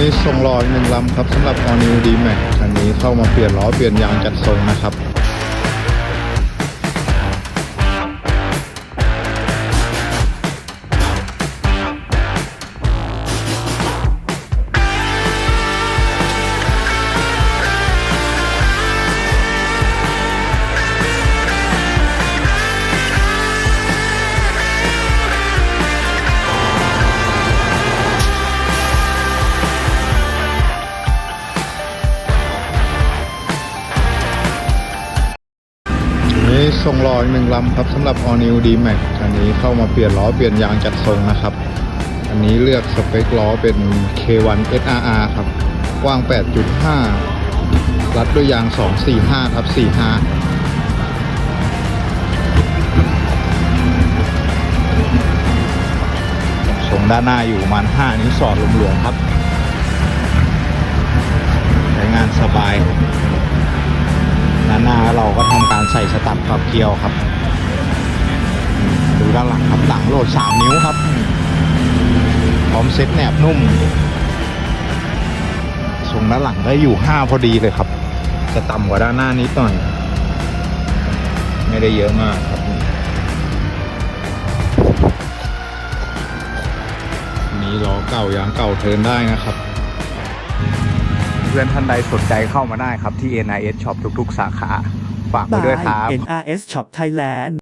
นี่ส่งรอยหนึ่งลำครับสำหรับ All New D Max คันนี้เข้ามาเปลี่ยนล้อเปลี่ยนยางจัดทรงนะครับ นี่ส่งรออีกหนึ่งลำครับสำหรับ All New D Max คันนี้เข้ามาเปลี่ยนล้อเปลี่ยนยางจัดทรงนะครับ อันนี้เลือกสเปคล้อเป็น K1 SRR ครับกว้าง 8.5 รัดด้วยยาง 245ทับ45ทรงด้านหน้าอยู่ประมาณ 5 นิ้วสอดหลวมๆครับ ด้านหน้าเราก็ทำการใส่สตับขับเกียวครับ ดูด้านหลังครับหลังโหลด 3 นิ้วครับ พร้อมเซ็ตแหนบนุ่มทรงด้านหลังก็อยู่ 5 พอดีเลยครับ จะต่ำกว่าด้านหน้านิดหน่อย ไม่ได้เยอะมากครับนี่ล้อเก่ายางเก่าเทินได้นะครับเพื่อนท่านใดสนใจเข้ามาได้ครับที่ NIS Shop ทุก ๆ สาขา ฝากไว้ด้วยครับ NRS Shop Thailand